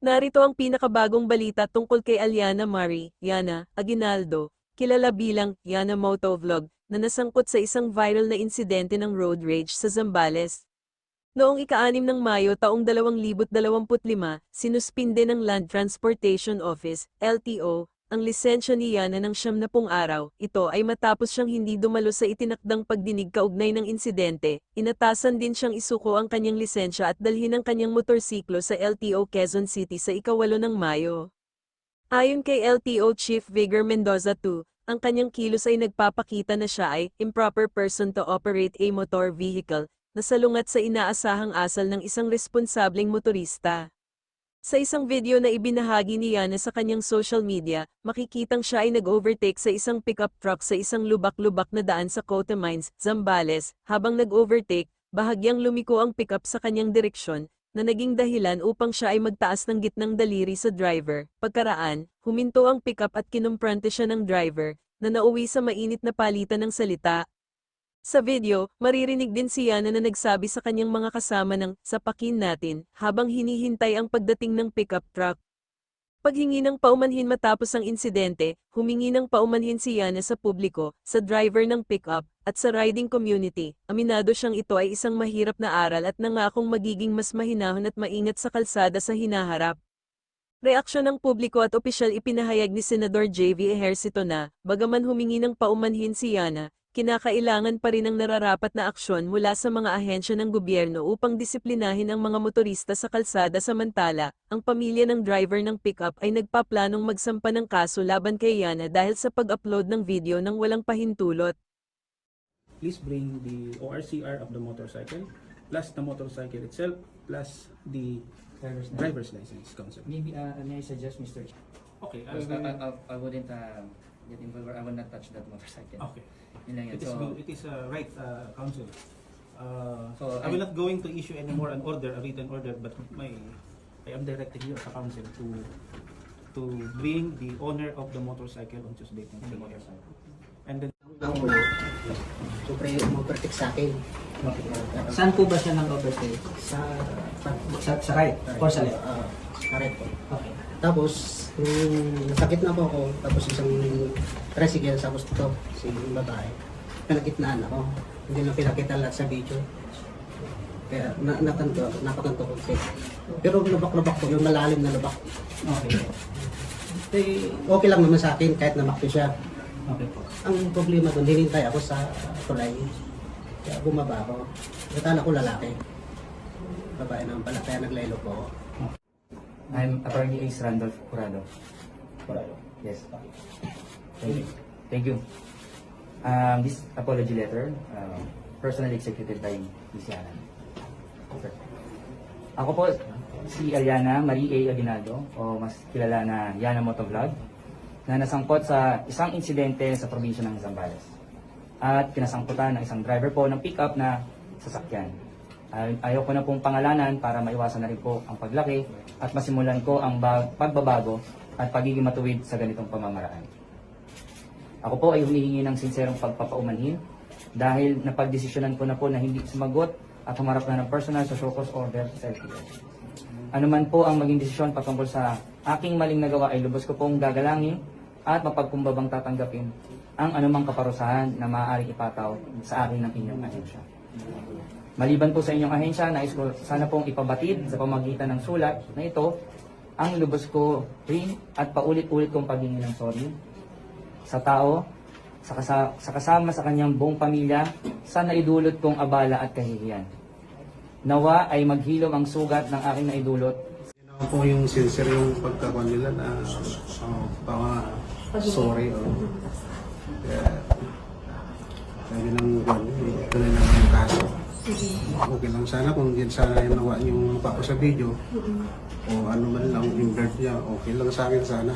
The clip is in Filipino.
Narito ang pinakabagong balita tungkol kay Aliana Marie, Yana, Aguinaldo, kilala bilang Yana Motovlog, na nasangkot sa isang viral na insidente ng road rage sa Zambales. Noong ika-6 ng Mayo taong 2025, sinuspinde ng Land Transportation Office, LTO, ang lisensya ni Yana ng siyam na pung araw. Ito ay matapos siyang hindi dumalo sa itinakdang pagdinig kaugnay ng insidente. Inatasan din siyang isuko ang kanyang lisensya at dalhin ang kanyang motorsiklo sa LTO Quezon City sa ikawalo ng Mayo. Ayon kay LTO Chief Vigor Mendoza II, ang kanyang kilos ay nagpapakita na siya ay improper person to operate a motor vehicle na salungat sa inaasahang asal ng isang responsableng motorista. Sa isang video na ibinahagi ni Yana sa kanyang social media, makikitang siya ay nag-overtake sa isang pickup truck sa isang lubak-lubak na daan sa Cota Mines, Zambales. Habang nag-overtake, bahagyang lumiko ang pickup sa kanyang direksyon, na naging dahilan upang siya ay magtaas ng gitnang daliri sa driver. Pagkaraan, huminto ang pickup at kinumprante siya ng driver, na nauwi sa mainit na palitan ng salita. Sa video, maririnig din si Yana na nagsabi sa kanyang mga kasama ng sapakin natin habang hinihintay ang pagdating ng pickup truck. Paghingi ng paumanhin matapos ang insidente, humingi ng paumanhin si Yana sa publiko, sa driver ng pickup, at sa riding community. Aminado siyang ito ay isang mahirap na aral at nangakong magiging mas mahinahon at maingat sa kalsada sa hinaharap. Reaksyon ng publiko at opisyal ipinahayag ni Senador J.V. Ejercito na, bagaman humingi ng paumanhin si Yana, kinakailangan pa rin ang nararapat na aksyon mula sa mga ahensya ng gobyerno upang disiplinahin ang mga motorista sa kalsada samantala, ang pamilya ng driver ng pickup ay nagpaplanong magsampa ng kaso laban kay Yana dahil sa pag-upload ng video ng walang pahintulot. please bring the ORCR of the motorcycle plus the motorcycle itself plus the Driver's license. driver's license council. Maybe, uh, may I suggest, Mr. Okay, I Because I, will, I, I wouldn't uh, get involved or I will not touch that motorcycle. okay. Yun lang yun. It is, So, good- it is uh, right, uh, council. Uh, So, I will I- not going to issue any more an order, a written order, but my, I am directing you as a council to to bring the owner of the motorcycle on Tuesday. the motorcycle. And then Ang una, siyempre mag-protect sa akin. Saan po ba siya nag-overtake? Sa, Sa, sa right or sa left? Uh, sa right po. Okay. Tapos, nung nasakit na po ako, tapos isang tricycle, tapos ito, si babae, pinagitnaan ako. Hindi na pinakita lahat sa video. Kaya na, nakanto, napakanto ko siya. Pero lubak-lubak ko, yung malalim na lubak. Okay. Eh, okay lang naman sa akin kahit namakto siya. Okay po. Ang problema doon, hinintay ako sa tulay. Kaya bumaba ako. Nakala ko lalaki. Babae naman pala, kaya naglaylo po ako. I'm Attorney Ace Randolph Curado. Curado? Yes. Thank you. Thank you. Um, this apology letter, uh, personally executed by Ms. Yana. Sir. Ako po, si Aliana Marie A. Aguinaldo, o mas kilala na Yana Motovlog, na nasangkot sa isang insidente sa probinsya ng Zambales. At kinasangkutan ng isang driver po ng pickup na sasakyan. Ay- Ayaw ko na pong pangalanan para maiwasan na rin po ang paglaki at masimulan ko ang ba- pagbabago at pagiging matuwid sa ganitong pamamaraan. Ako po ay humihingi ng sinserong pagpapaumanhin dahil napagdesisyonan ko na po na hindi sumagot at humarap na ng personal sa show cause order sa LTO. Ano man po ang maging desisyon patungkol sa aking maling nagawa ay lubos ko pong gagalangin at mapagkumbabang tatanggapin ang anumang kaparusahan na maaaring ipataw sa akin ng inyong ahensya. Maliban po sa inyong ahensya, nais ko sana pong ipabatid sa pamagitan ng sulat na ito ang lubos ko rin at paulit-ulit kong paghingi ng sorry sa tao, sa, kasa- sa kasama sa kanyang buong pamilya, sa naidulot kong abala at kahihiyan. Nawa ay maghilom ang sugat ng aking naidulot po yung sincere yung pagkakuan nila na uh, pama sorry o kaya kaya nang kuan tuloy na yung kaso. Okay lang sana kung yun sana yung nawa yung mapa ko sa video o ano man lang invert niya okay lang sa akin sana